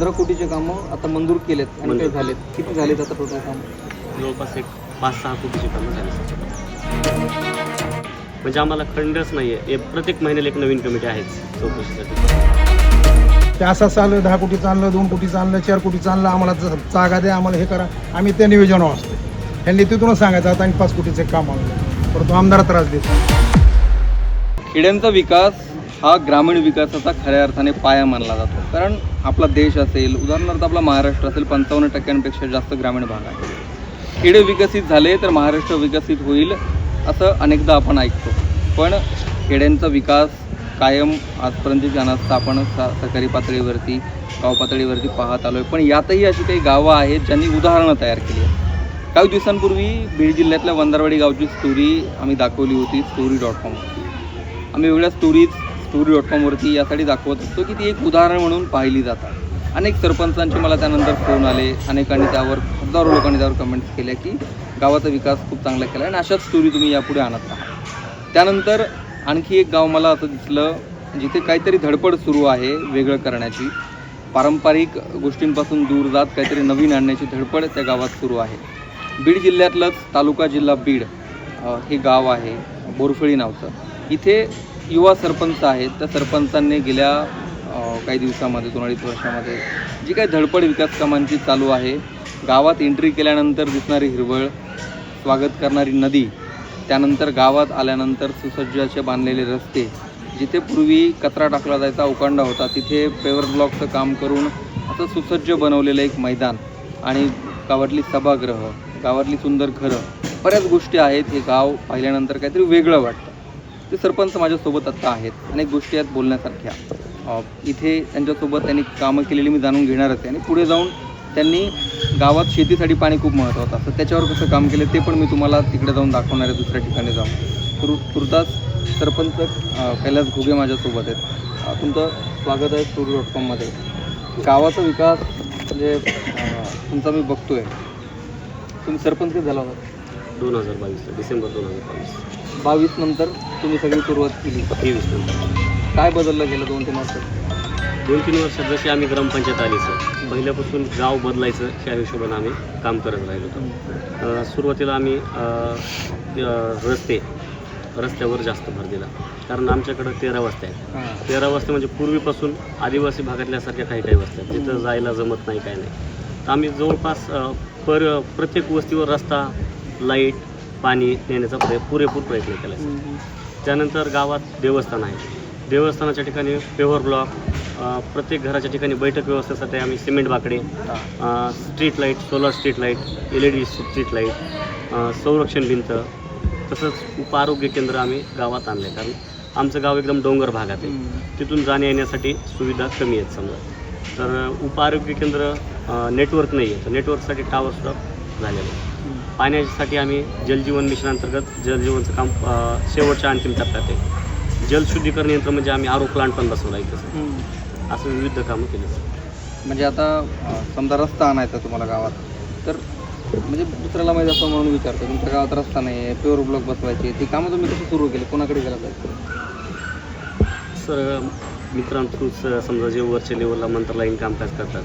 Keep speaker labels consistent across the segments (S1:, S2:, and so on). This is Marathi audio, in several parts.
S1: पंधरा कोटीचे कामं आता मंजूर केलेत आणि. काही झालेत. किती झालेत आता टोटल कामं?
S2: जवळपास एक पाच सहा कोटीची कामं झाली. म्हणजे आम्हाला खंडच नाही आहे प्रत्येक महिन्याला एक नवीन कमिटी आहेच चौकशीसाठी.
S3: ते असं चाललं दहा कोटीचं आणलं दोन कोटीचं आणलं चार कोटीचं आणलं आम्हाला ज- जागा द्या आम्हाला हे करा. आम्ही त्या नियोजनावर असतो त्यांनी तिथूनच सांगायचं आता आणि पाच कोटीचं काम आणलं. परंतु आमदार त्रास देतो
S1: खेड्यांचा विकास हा ग्रामीण विकासाचा खऱ्या अर्थाने पाया मानला जातो. कारण आपला देश असेल उदाहरणार्थ आपला महाराष्ट्र असेल पंचावन्न टक्क्यांपेक्षा जास्त ग्रामीण भाग आहे. खेडे विकसित झाले तर महाराष्ट्र विकसित होईल असं अनेकदा आपण ऐकतो. पण खेड्यांचा विकास कायम आजपर्यंत ज्यांना आपण सा सरकारी पातळीवरती गाव पातळीवरती पाहत आलो आहे पण यातही अशी काही गावं आहेत ज्यांनी उदाहरणं तयार केली आहेत. काही दिवसांपूर्वी बीड जिल्ह्यातल्या वंदारवाडी गावची स्टोरी आम्ही दाखवली होती स्टोरी डॉट कॉम आम्ही वेगळ्या स्टोरीज स्टोरी डॉट कॉमवरती यासाठी दाखवत असतो की ती एक उदाहरण म्हणून पाहिली जातात. अनेक सरपंचांचे मला त्यानंतर फोन आले. अनेकांनी त्यावर हजारो लोकांनी त्यावर कमेंट्स केल्या की गावाचा विकास खूप चांगला केला आणि अशाच स्टोरी तुम्ही यापुढे आणत आहात त्यानंतर आणखी एक गाव मला असं दिसलं जिथे काहीतरी धडपड सुरू आहे वेगळं करण्याची. पारंपरिक गोष्टींपासून दूर जात काहीतरी नवीन आणण्याची धडपड त्या गावात सुरू आहे. बीड जिल्ह्यातलंच तालुका जिल्हा बीड हे गाव आहे बोरफळी नावचं. इथे युवा सरपंच आहेत त्या सरपंचांनी गेल्या काही दिवसामध्ये दोन अडीच वर्षामध्ये जी काही धडपड विकास कामांची चालू आहे गावात एंट्री केल्यानंतर दिसणारी हिरवळ स्वागत करणारी नदी त्यानंतर गावात आल्यानंतर सुसज्ज असे बांधलेले रस्ते जिथे पूर्वी कचरा टाकला जायचा उकांडा होता तिथे पेवर ब्लॉकचं काम करून असं सुसज्ज बनवलेलं एक मैदान आणि गावातली सभागृह गावातली सुंदर घरं बऱ्याच गोष्टी आहेत हे गाव पाहिल्यानंतर काहीतरी वेगळं वाटतं. ते सरपंच माझ्यासोबत आत्ता आहेत. अनेक गोष्टी आहेत बोलण्यासारख्या. इथे त्यांच्यासोबत त्यांनी कामं केलेली मी जाणून घेणारच आहे. आणि पुढे जाऊन त्यांनी गावात शेतीसाठी पाणी खूप महत्त्वाचं असतं त्याच्यावर कसं काम केलं ते पण मी तुम्हाला तिकडे जाऊन दाखवणार आहे दुसऱ्या ठिकाणी जाऊन. तुर तुर्तास सरपंच कैलास घुगे माझ्यासोबत आहेत. तुमचं स्वागत आहे स्टोरी डॉट कॉममध्ये गावाचा विकास म्हणजे तुमचा मी बघतोय. तुम्ही सरपंच झाला होता.
S2: दोन हजार बावीसला डिसेंबर दोन हजार बावीस.
S1: बावीस नंतर तुम्ही सगळी सुरुवात केली.
S2: तेवीस नंतर.
S1: काय बदललं गेलं दोन तीन वर्षात?
S2: दोन तीन वर्षात जशी आम्ही ग्रामपंचायत आली सर. पहिल्यापासून गाव बदलायचं ह्या हिशोबानं आम्ही काम करत राहिलो होतो. अ, सुरुवातीला आम्ही अ, अ, रस्ते रस्त्यावर जास्त भर दिला. कारण आमच्याकडं तेरा वस्त्या आहेत.
S1: हां.
S2: तेरा वस्त्या म्हणजे पूर्वीपासून आदिवासी भागातल्यासारख्या काही काही वस्त्या आहेत. तिथं जायला जमत नाही काय नाही. तर आम्ही जवळपास अ, पर प्रत्येक वस्तीवर रस्ता लाइट पाणी नेण्याचा प्रय पुरेपूर प्रयत्न केला. त्यानंतर गावात देवस्थान आहे. देवस्थानाच्या ठिकाणी पेवर ब्लॉक प्रत्येक घराच्या ठिकाणी बैठक व्यवस्थेसाठी आम्ही सिमेंट बाकडे street light solar street light L E D street light संरक्षण भिंत तसंच उपआरोग्य केंद्र आम्ही गावात आणले. कारण आमचं गाव एकदम डोंगर भागात आहे. तिथून जाण्या येण्यासाठी सुविधा कमी आहेत समजा. तर उपआरोग्य केंद्र नेटवर्क नाही आहे. तर नेटवर्कसाठी टावरसुद्धा झालेलं आहे. पाण्यासाठी आम्ही जलजीवन मिशन अंतर्गत जलजीवनचं काम शेवटच्या अंतिम टप्प्यात आहे. जलशुद्धीकरण यंत्र म्हणजे आम्ही आरो प्लांट पण बसवला आहे तसं असं विविध कामं केली
S1: म्हणजे आता समजा रस्ता आणायचा तुम्हाला गावात तर म्हणजे दुसऱ्याला माहिती असं म्हणून विचारतो. तुमच्या गावात रस्ता नाही आहे प्युअर ब्लॉक बसवायचे ती कामं तुम्ही कशी सुरू केली? कोणाकडे गेला पाहिजे
S2: सर मित्रांथ्रू समजा जे वरच्या लेवलला मंत्रालयीन कामकाज करतात.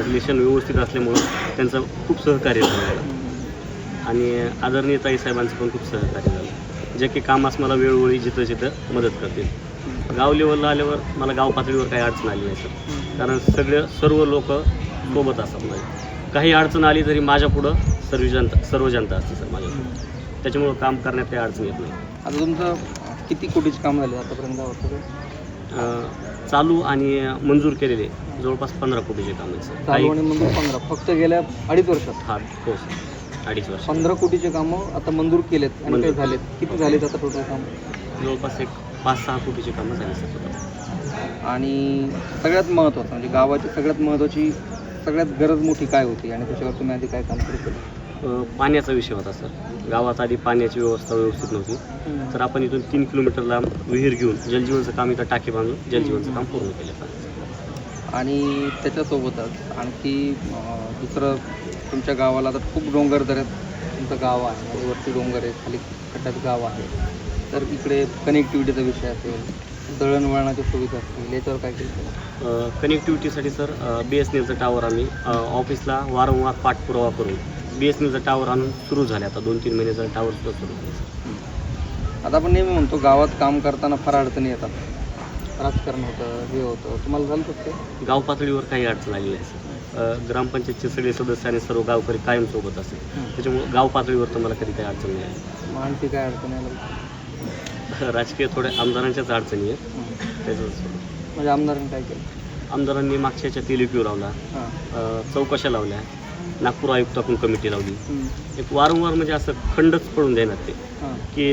S2: रिलेशन व्यवस्थित असल्यामुळं त्यांचं खूप सहकार्य झालं. आणि आदरणीय ताई साहेबांचं पण खूप सहकार्य झालं. जे की कामास मला वेळोवेळी जिथं जिथं मदत करतील. गाव लेवलला आल्यावर मला गाव पातळीवर काही अडचण आली नाही सर कारण सगळे सर्व लोक सोबत असतात माझे काही अडचण आली तरी माझ्या पुढं सर्व जनता सर्व जनता असते सर माझ्यासोबत त्याच्यामुळं काम करण्यात काही अडचण येत नाही.
S1: आता तुमचं किती कोटीचे काम झाले आतापर्यंत गावात
S2: चालू आणि मंजूर केलेले जवळपास पंधरा कोटीचे काम आहेत सर काही
S1: चालू आणि मंजूर पंधरा. फक्त गेल्या अडीच वर्षात.
S2: हा हो सर अडीच वर्ष.
S1: पंधरा कोटीचे कामं आता मंजूर केलेत आणि
S2: मंजूर.
S1: झालेत. किती झालेत आता टोटल काम?
S2: जवळपास एक पाच सहा कोटीचे कामं झाले सर total.
S1: आणि सगळ्यात महत्त्वाचं म्हणजे गावाची सगळ्यात महत्त्वाची सगळ्यात गरज मोठी काय होती आणि त्याच्यावर तुम्ही आधी काय काम सुरू केलं?
S2: अ, पाण्याचा विषय होता सर. गावात आधी पाण्याची व्यवस्था व्यवस्थित नव्हती. तर आपण इथून तीन किलोमीटर लांब विहीर घेऊन जलजीवनचं काम इथं टाकी बांधून जलजीवनचं काम पूर्ण केलं सर.
S1: आणि त्याच्यासोबतच आणखी अं, दुसरं तुमच्या गावाला तर खूप डोंगर दऱ्यात तुमचं गाव आहे. वरती डोंगर आहे खाली खड्ड्यात गाव आहे. तर इकडे कनेक्टिव्हिटीचा विषय असेल दळणवळणाच्या सुविधा असतील याच्यावर काय केलं
S2: कनेक्टिव्हिटीसाठी सर बी एस एन एलचं टावर आम्ही ऑफिसला वारंवार पाठपुरावा करून बी एस एन एलचं टावर आणून सुरू झाले. आता दोन तीन महिन्याचं टावर सुद्धा सुरू झाले.
S1: आता आपण नेहमी म्हणतो गावात काम करताना फार अडचणी येतात. राजकारण होतं हे होतं. तुम्हाला झालं होतं ते?
S2: गाव पातळीवर काही अडचण आली नाही सर ग्रामपंचायतचे सगळे सदस्य आणि सर्व गावकरी कायम सोबत असेल त्याच्यामुळे गाव पातळीवर तर मला कधी काही अडचण नाही. आली.
S1: आणखी काय अडचणी आल्या
S2: राजकीय थोड्या आमदारांच्याच अडचणी आहेत. त्याच्याच
S1: म्हणजे आमदारांनी काय केलं?
S2: आमदारांनी मागच्या याच्या तेलिक्यू लावला. चौकशा लावल्या. नागपूर आयुक्ताकडून कमिटी लावली. एक वारंवार म्हणजे असं खंडच पडून देणार ते. की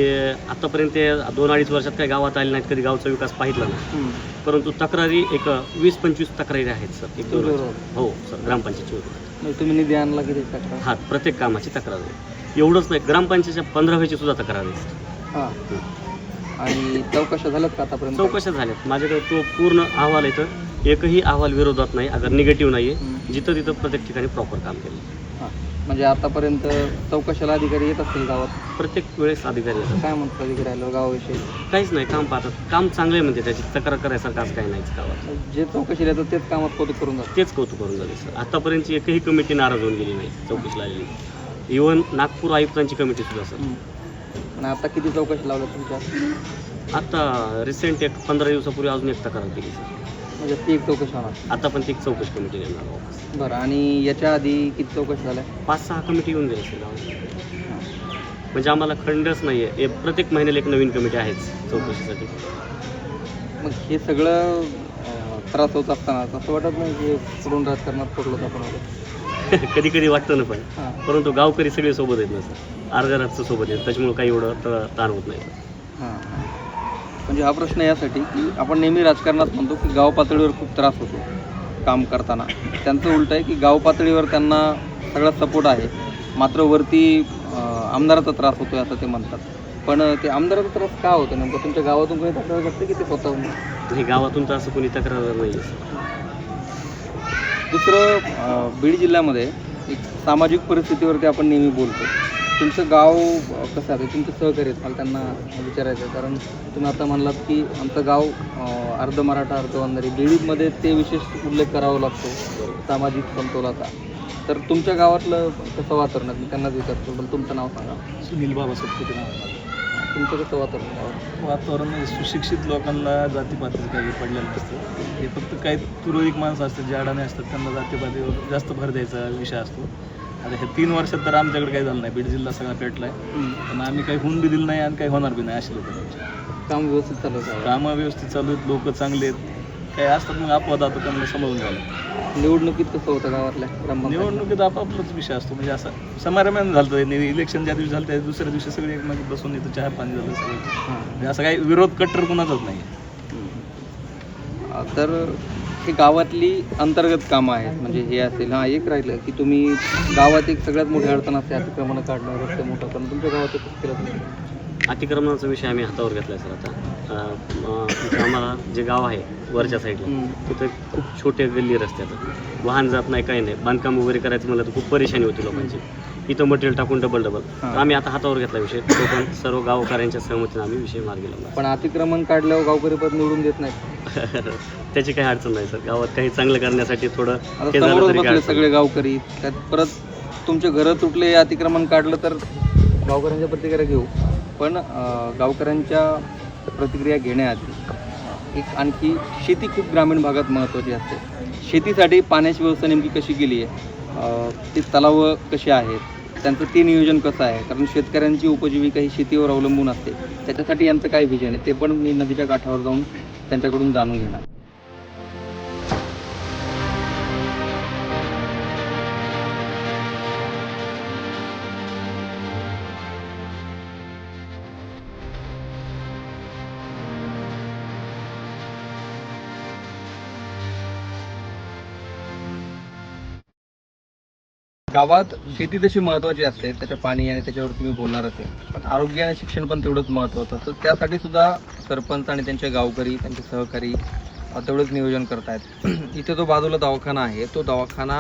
S2: आतापर्यंत ते दोन अडीच वर्षात काही गावात आले नाहीत कधी गावचा विकास पाहिला नाही. परंतु तक्रारी एक वीस पंचवीस तक्रारी आहेत सर. एक दोन. हो सर. ग्रामपंचायतची
S1: म्हणजे तुम्ही निधी आणला तक्रार
S2: हा प्रत्येक कामाची तक्रार आहे. एवढंच नाही ग्रामपंचायतच्या पंधराव्याची सुद्धा तक्रार आहे
S1: आणि चौकशा झाल्यात का आतापर्यंत?
S2: चौकशा झाल्यात. माझ्याकडे तो पूर्ण अहवाल तर एकही अहवाल विरोधात नाही अगर निगेटिव्ह नाही आहे. जिथं तिथं प्रत्येक ठिकाणी प्रॉपर काम केलं.
S1: हां. म्हणजे आतापर्यंत चौकशाला अधिकारी येत असतील गावात?
S2: प्रत्येक वेळेस अधिकारी येतात.
S1: काय म्हणतात अधिकारी आल्यावर गावाविषयी?
S2: काहीच नाही काम पाहतात. काम चांगलं आहे म्हणते त्याची तक्रार करायसारखं असं काही नाहीच गावात.
S1: जे चौकशीला येतात तेच कामात कौतुक करून जातात.
S2: तेच कौतुक करून झाले सर. आतापर्यंतची एकही कमिटी नाराज होऊन गेली नाही चौकशीला आलेली इवन नागपूर आयुक्तांची कमिटी सुद्धा सर.
S1: आणि आता किती चौकशी लावल्या तुमच्या?
S2: आता रिसेंट एक पंधरा दिवसापूर्वी अजून एक तक्रार केली सर.
S1: म्हणजे ती एक चौकशी होणार.
S2: आता पण ती एक चौकशी कमिटी नेणार वापस
S1: बरं आणि याच्या आधी किती चौकशी झाल्या?
S2: पाच सहा कमिटी येऊन गेल्या सर. गावात म्हणजे आम्हाला खंडच नाही आहे प्रत्येक महिन्याला एक नवीन कमिटी आहेच चौकशीसाठी.
S1: मग हे सगळं अं, त्रास होत असताना असं वाटत नाही की पुढून राजकारणात पडलो आपण वगैरे
S2: कधी कधी वाटतं ना पण.
S1: हां.
S2: परंतु गावकरी सगळे सोबत आहेत ना सर. अर्ध्या रातचं सोबत आहेत. त्याच्यामुळे काही एवढं त- ताण होत नाही.
S1: हां. म्हणजे हा प्रश्न यासाठी की आपण नेहमी राजकारणात म्हणतो की गाव पातळीवर खूप त्रास होतो काम करताना. त्यांचं उलट आहे की गाव पातळीवर त्यांना सगळा सपोर्ट आहे. मात्र वरती आमदाराचा त्रास होतोय असं ते म्हणतात. पण ते आमदाराचा त्रास का होतो नेमकं? तुमच्या गावातून कोणी तक्रार करते की ते स्वतःहून
S2: हे गावातून तर असं कोणी तक्रार नाही
S1: दुसरं बीड जिल्ह्यामध्ये एक सामाजिक परिस्थितीवरती आपण नेहमी बोलतो. तुमचं गाव कसं आहे? तुमचे सहकारी आहेत मला त्यांना विचारायचं आहे. कारण तुम्ही आता म्हणलात की आमचं गाव अर्ध मराठा अर्ध वंजारी. बीडमध्ये ते विशेष उल्लेख करावा लागतो सामाजिक समतोलाचा. तर तुमच्या गावातलं कसं वातावरण आहे? मी त्यांनाच विचारतो पण तुमचं नाव सांगा.
S4: सुनील बाबासाहेब नाव
S1: तुमचं कसं वातावरण गावात?
S4: वातावरण सुशिक्षित लोकांना जातीपातीचं काही पडलेलं नसतं. हे फक्त काही तुरळक माणसं असतात जे अडाणी असतात त्यांना जातीपातीवर जास्त भर द्यायचा विषय असतो. आता हे तीन वर्षात तर आमच्याकडे काही झालं नाही. बीड जिल्हा सगळा पेटला आहे पण आम्ही काही होऊन बी दिलं नाही आणि काही होणार बी नाही असे लोक
S1: काम व्यवस्थित चालू आहे.
S4: कामं व्यवस्थित चालू आहेत लोक चांगले आहेत. काही असतात मग अपवाद आता त्यांना समजून झालं
S1: निवडणुकीत कसं होतं गावातल्या
S4: निवडणुकीत आपापलाच विषय असतो. म्हणजे असं समारंभाने झालं. इलेक्शन ज्या दिवशी झालं त्या दुसऱ्या दिवशी सगळे एकमेक बसून इथं चहा पाणी झालं सगळं. म्हणजे असं काही विरोध कट्टर कुणाचाच नाही
S1: तर ही गावातली अंतर्गत कामं आहेत. म्हणजे हे असेल हां एक राहिलं की तुम्ही गावात एक सगळ्यात मोठी अडचण असते अतिक्रमण काढणं रस्ते मोठं करणं. तुमच्या गावात कसं केलं तुम्ही?
S2: अतिक्रमणाचा विषय आम्ही हातावर घेतला आहे सर आता. अं, आम्हाला जे गाव आहे वरच्या साईडला
S1: हम्म.
S2: तिथं खूप छोटे गल्ली रस्ते आहेत. वाहन जात नाही काही नाही. बांधकाम वगैरे करायचं म्हणलं तर खूप परेशानी होती लोकांची. इथं मटेरियल टाकून डबल डबल. आम्ही आता हातावर घेतला विषय. तो पण सर्व गावकऱ्यांच्या सहमतीने आम्ही विषय मार्गी लावला.
S1: पण अतिक्रमण काढल्यावर गावकरी पद निवडून देत नाहीत.
S2: त्याची काही अडचण नाही सर. गावात काही चांगलं करण्यासाठी थोडं
S1: आता
S2: हे झालं
S1: समोरच
S2: तरी काही
S1: बसले
S2: अडचण
S1: सगळे गावकरी. त्यात परत तुमचे घरं तुटले अतिक्रमण काढलं तर गावकऱ्यांच्या प्रतिक्रिया घेऊ. पण अ, गावकऱ्यांच्या प्रतिक्रिया घेण्याआधी एक आणखी शेती खूप ग्रामीण भागात महत्त्वाची असते. शेतीसाठी पाण्याची व्यवस्था नेमकी कशी केली आहे अ, ते तलावं कशी आहेत? त्यांचं ते नियोजन कसं आहे? कारण शेतकऱ्यांची उपजीविका ही शेतीवर अवलंबून असते. त्याच्यासाठी यांचं काय विजन आहे? ते पण मी नदीच्या काठावर जाऊन त्यांच्याकडून जाणून घेणार. गावात शेती तशी महत्वाची असते. त्याच्या पाणी आणि त्याच्यावर तुम्ही बोलणार असेल पण आरोग्य आणि शिक्षण पण तेवढंच महत्वाचं तर त्यासाठी सुद्धा सरपंच आणि त्यांचे गावकरी त्यांचे सहकारी तेवढंच नियोजन करतायत. इथे जो बाजूला दवाखाना आहे तो दवाखाना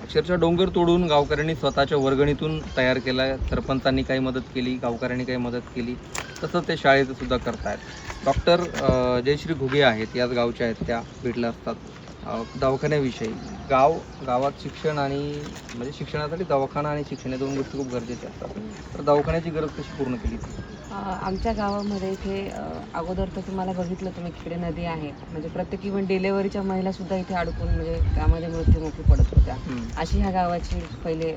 S1: अक्षरशः डोंगर तोडून गावकऱ्यांनी स्वतःच्या वर्गणीतून तयार केला सरपंचांनी काही मदत केली गावकऱ्यांनी काही मदत केली. तसंच ते शाळेचं सुद्धा करतायत. डॉक्टर जयश्री घुगे आहेत याच गावच्या आहेत त्या भेटल्या असतात. दवाखान्याविषयी. गाव गावात शिक्षण आणि म्हणजे शिक्षणासाठी दवाखाना आणि शिक्षण या दोन गोष्टी खूप गरजेच्या असतात. तर दवाखान्याची गरज कशी पूर्ण केली?
S5: आमच्या गावामध्ये इथे अगोदर तर तुम्हाला बघितलं तुम्ही इकडे नदी आहे. म्हणजे प्रत्येक इव्हन डिलेव्हरीच्या महिला सुद्धा इथे अडकून म्हणजे त्यामध्ये मृत्युमुखी पडत होत्या. अशी ह्या गावाची पहिले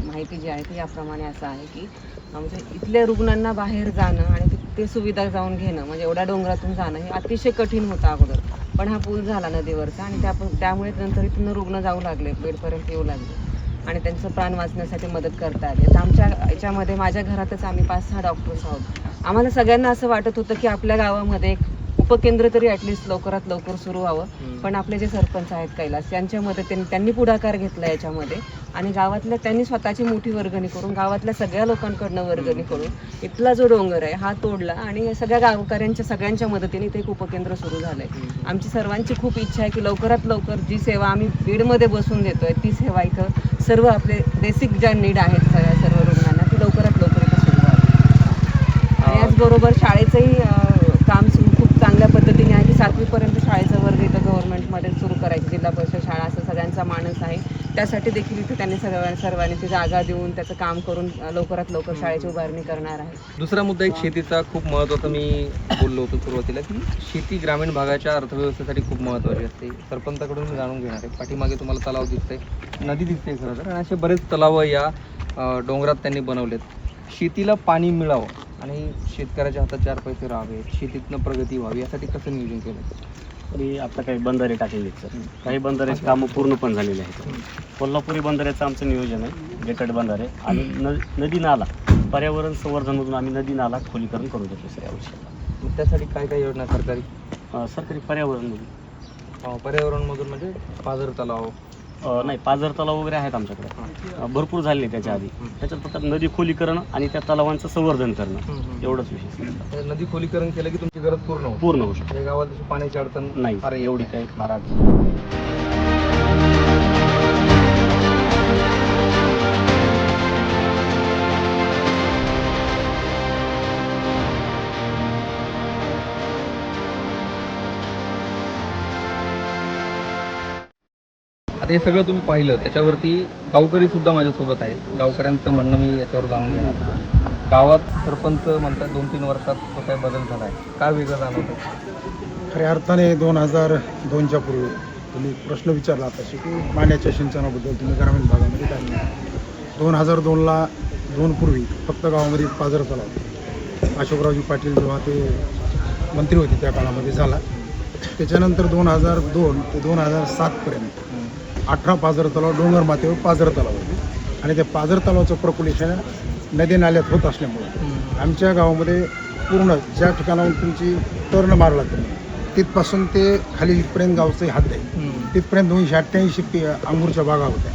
S5: माहिती जी आहे ती याप्रमाणे असं आहे की म्हणजे इथल्या रुग्णांना बाहेर जाणं आणि ते- सुविधा जाऊन घेणं म्हणजे एवढ्या डोंगरातून जाणं हे अतिशय कठीण होतं अगोदर. पण हा पूल झाला नदीवरचा आणि त्या त्यामुळे नंतर इथून रुग्ण जाऊ लागले बेडपर्यंत येऊ लागले. आणि त्यांचं प्राण वाचण्यासाठी मदत करता आली. तर आमच्या याच्यामध्ये माझ्या घरातच आम्ही पाच सहा डॉक्टर्स आहोत. आम्हाला सगळ्यांना असं वाटत होतं की आपल्या गावामध्ये एक उपकेंद्र तरी ॲटलिस्ट लवकरात लवकर सुरू व्हावं. पण आपले जे सरपंच आहेत कैलास यांच्या मदतीने त्यांनी पुढाकार घेतला याच्यामध्ये. आणि गावातल्या त्यांनी स्वतःची मोठी वर्गणी करून गावातल्या सगळ्या लोकांकडनं वर्गणी करून इथला जो डोंगर आहे हा तोडला आणि सगळ्या गावकऱ्यांच्या सगळ्यांच्या मदतीने इथे एक उपकेंद्र सुरू झालंय. आमची सर्वांची खूप इच्छा आहे की लवकरात लवकर जी सेवा आम्ही बीडमध्ये बसून देतोय ती सेवा इथं सर्व आपले बेसिक ज्या नीड आहेत सगळ्या सर्व रुग्णांना ती लवकरात लवकर इथं सुरू व्हावी. आणि याचबरोबर शाळेचंही अं, काम सुरू खूप चांगल्या पद्धतीने आहे की सातवीपर्यंत शाळेचा वर्ग इथं गव्हर्नमेंटमध्ये सुरू करायची जिल्हा परिषद शाळा असं सगळ्यांचा मानस आहे. त्यासाठी देखील इथे त्यांनी सगळ्या सर्वांनी ती जागा देऊन त्याचं काम करून लवकरात लवकर शाळेची उभारणी करणार आहे.
S1: दुसरा मुद्दा एक शेतीचा खूप महत्त्वाचा मी बोललो होतो सुरुवातीला की शेती ग्रामीण भागाच्या अर्थव्यवस्थेसाठी खूप महत्त्वाची असते. सरपंचाकडून मी जाणून घेणार आहे. पाठीमागे तुम्हाला तलाव दिसते नदी दिसते खरं तर आणि असे बरेच तलाव या डोंगरात त्यांनी बनवलेत. शेतीला पाणी मिळावं आणि शेतकऱ्याच्या हातात चार पैसे राहावे शेतीतनं प्रगती व्हावी यासाठी कसं नियोजन केलं?
S2: मी आता काही बंधारे टाकलेले आहेत सर. काही बंधाऱ्याची कामं पूर्ण पण झालेली आहेत. कोल्हापुरी बंधाऱ्याचं आमचं नियोजन आहे गेटड बंधारे. आणि न नदी नाला पर्यावरण संवर्धनमधून आम्ही नदी नाला खोलीकरण करून देतो सर यावर्षी
S1: मग त्यासाठी काय काय योजना सरकारी?
S2: अं, सरकारी पर्यावरणमधून
S1: अ, पर्यावरणमधून म्हणजे पाझर तलाव
S2: नाही पाझर तलाव वगैरे आहेत आमच्याकडे. भरपूर झालेले त्याच्या आधी. त्याच्यात फक्त नदी खोलीकरण आणि त्या तलावांचं संवर्धन करणं. एवढंच.
S1: म्हणजे नदी खोलीकरण केलं की तुमची गरज पूर्ण
S2: पूर्ण होऊ शकतो.
S1: या गावात पाण्याची अडचण
S2: नाही.
S1: येत
S2: एवढी. काही फार
S1: आता हे सगळं तुम्ही पाहिलं. त्याच्यावरती गावकरी सुद्धा माझ्यासोबत आहेत. गावकऱ्यांचं म्हणणं मी याच्यावर जाणून घेणार गावात सरपंच म्हणतात दोन तीन वर्षात तो काय बदल झाला आहे. काय वेगळं जाणवतं
S3: खऱ्या अर्थाने दोन हजार दोनच्या पूर्वी तुम्ही प्रश्न विचारला तसे की पाण्याच्या सिंचनाबद्दल तुम्ही ग्रामीण भागामध्ये काय दोन हजार दोनला दोन पूर्वी फक्त गावामध्ये पाझर झाला होता. अशोकरावजी पाटील जेव्हा ते मंत्री होते त्या काळामध्ये झाला. त्याच्यानंतर दोन हजार दोन ते दोन हजार सातपर्यंत अठरा पाझर तलाव डोंगर माथेवर पाझर तलाव होते आणि त्या पाझर तलावाचं प्रकुलेशन नदी नाल्यात होत असल्यामुळे आमच्या गावामध्ये पूर्ण ज्या ठिकाणाहून तुमची टर्न मारला तुम्ही तिथपासून ते खाली इथपर्यंत गावचं हात आहे. तिथपर्यंत दोनशे अठ्ठ्याऐंशी पी अंगूरच्या बागा होत्या.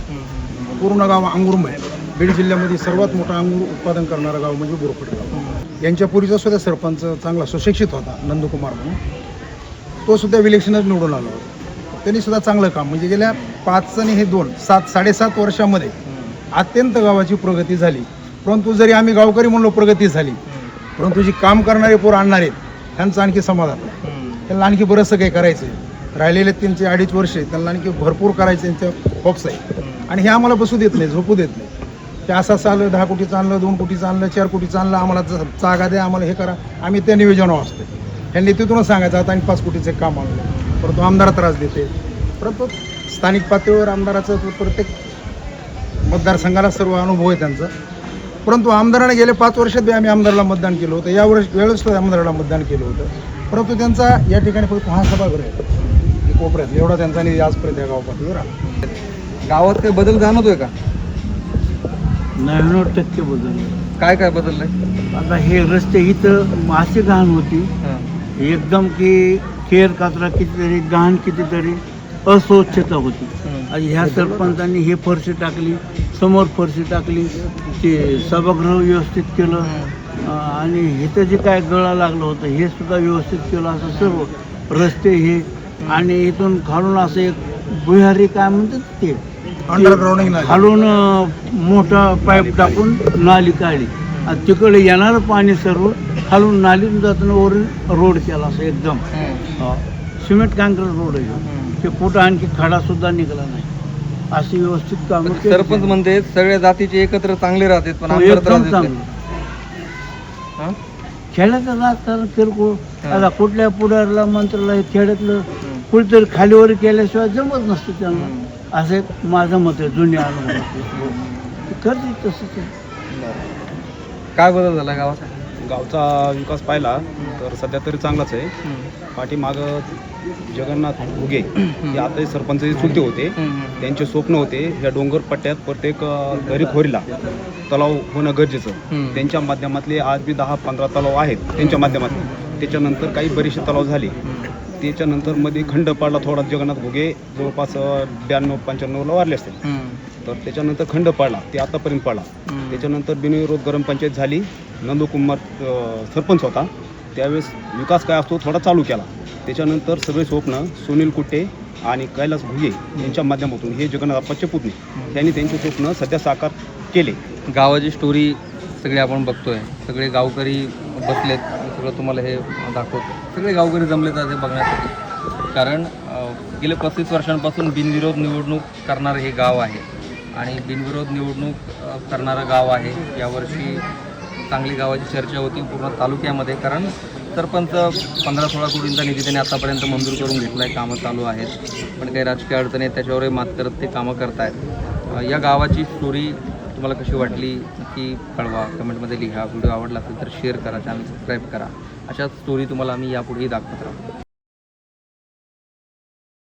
S3: पूर्ण गाव अंगूरमय बीड जिल्ह्यामध्ये सर्वात मोठं अंगूर उत्पादन करणारं गाव म्हणजे बोरफड गाव. यांच्या पूर्वीचा सुद्धा सरपंच चांगला सुशिक्षित होता नंदकुमार म्हणून. तो सुद्धा इलेक्शनच निवडून आला होता. त्यांनी सुद्धा चांगलं काम. म्हणजे गेल्या पाच आणि हे दोन सात साडेसात वर्षामध्ये अत्यंत गावाची प्रगती झाली. परंतु जरी आम्ही गावकरी म्हणलो प्रगती झाली परंतु जी काम करणारे पोर आणणारे त्यांचं आणखी समाधान. त्यांना आणखी बरंचसं काही करायचं आहे राहिलेले त्यांचे अडीच वर्षे त्यांना आणखी भरपूर करायचं त्यांचं होप्स आहे. आणि हे आम्हाला बसू देत नाही झोपू देत नाही. ते असं चाललं दहा कोटीचं आणलं दोन कोटीचं आणलं चार कोटीचं आणलं आम्हाला जागा द्या आम्हाला हे करा. आम्ही त्या नियोजनावर असतो ह्या तिथूनच सांगायचं आता आणि पाच कोटीचं काम आणलं. परंतु आमदार त्रास देते. परंतु स्थानिक पातळीवर आमदाराचं प्रत्येक मतदारसंघाला सर्व अनुभव आहे त्यांचा. परंतु आमदाराने गेले पाच वर्षात बी आम्ही आमदाराला मतदान केलं होतं. या वर्ष वेळेस आमदाराला मतदान केलं होतं. परंतु त्यांचा या ठिकाणी फक्त हा सभागृह आहे. कोपऱ्यात एवढा त्यांचा निधी आजपर्यंत या गाव पातळीवर आला
S1: गावात काही बदल जाणवतोय का?
S6: नव्याण्णव टक्के बदल
S1: काय काय बदललंय?
S6: आता हे रस्ते इथं अशी घाण होती. एकदम की केर कचरा कितीतरी घाण कितीतरी अस्वच्छता होती. आणि ह्या सरपंचांनी हे फरशी टाकली समोर फरशी टाकली ते सभागृह व्यवस्थित केलं. आणि इथं जे काय गळा लागलं होतं हे सुद्धा व्यवस्थित केलं असं सर्व रस्ते हे. आणि इथून खालून असं एक भुयारी काय म्हणतात ते?
S3: अंडरग्राउंडिंग
S6: खालून मोठा पाईप टाकून नाली काढली. आणि तिकडे येणारं पाणी सर्व खालून नालीतून जाताना वरून रोड केला असं एकदम हा. सिमेंट काँक्रीट रोड आहे. ते कुठं आणखी खडा सुद्धा निघाला नाही अशी व्यवस्थित कामं केली
S1: सरपंच. म्हणते सगळ्या जातीचे एकत्र चांगले राहतात पण
S6: हो,
S1: त्रास
S6: एकदम
S1: देत
S6: चांगलं
S1: नाही. हा?
S6: खेड्याचं राजकारण किरकोळ. आता कुठल्या पुढारला मंत्र्याला हे खेड्यातलं कुठेतरी खालीवर केल्याशिवाय जमत नसतं त्यांना असं एक माझं मत आहे जुन्या अनुभव करते तसंच आहे.
S1: काय बदल झाला गावात
S7: गावचा विकास पाहिला तर सध्या तरी चांगलाच आहे. पाठीमागं जगन्नाथ घुगे हे आता सरपंच चुलते होते. त्यांचे स्वप्न होते या डोंगर पट्ट्यात प्रत्येक अ, दरीखोरीला तलाव होणं गरजेचं. त्यांच्या माध्यमातले आज बी दहा पंधरा तलाव आहेत त्यांच्या माध्यमातले त्याच्यानंतर काही बरेचसे तलाव झाले. त्याच्यानंतरमध्ये खंड पडला थोडा जगन्नाथ घुगे जवळपास ब्याण्णव पंच्याण्णवला वारले असतील. तर त्याच्यानंतर खंड पडला ते आतापर्यंत पडला. त्याच्यानंतर बिनविरोध गरम पंचायत झाली. नंदकुमार सरपंच होता. त्यावेळेस विकास काय असतो थोडा चालू केला. त्याच्यानंतर सगळे स्वप्न सुनील कुट्टे आणि कैलास भुगे यांच्या माध्यमातून हे जगन्नाथ अप्पाचे पुतणे त्यांनी त्यांचे स्वप्न सध्या साकार केले.
S1: गावाची स्टोरी सगळी आपण बघतोय. सगळे गावकरी बसलेत. सगळं तुम्हाला हे दाखवतो. सगळे गावकरी जमले जाते बघण्यासाठी. कारण गेल्या पस्तीस वर्षांपासून बिनविरोध निवडणूक करणारं हे गाव आहे. आणि बिनविरोध निवडणूक करणारं गाव आहे. यावर्षी चांगली गावाची चर्चा होती पूर्ण तालुक्यामध्ये. कारण सरपंच पंधरा सोळा कोटींचा निधी त्यांनी आतापर्यंत मंजूर करून घेतला आहे कामं चालू आहेत. पण काही राजकीय अडचणी आहेत त्याच्यावरही मात करत ते कामं करतायत. आहेत या गावाची स्टोरी तुम्हाला कशी वाटली नक्की कळवा. कमेंटमध्ये लिहा. व्हिडिओ आवडला असेल तर शेअर करा चॅनल सबस्क्राईब करा. अशा स्टोरी तुम्हाला आम्ही यापुढेही दाखवत राहू.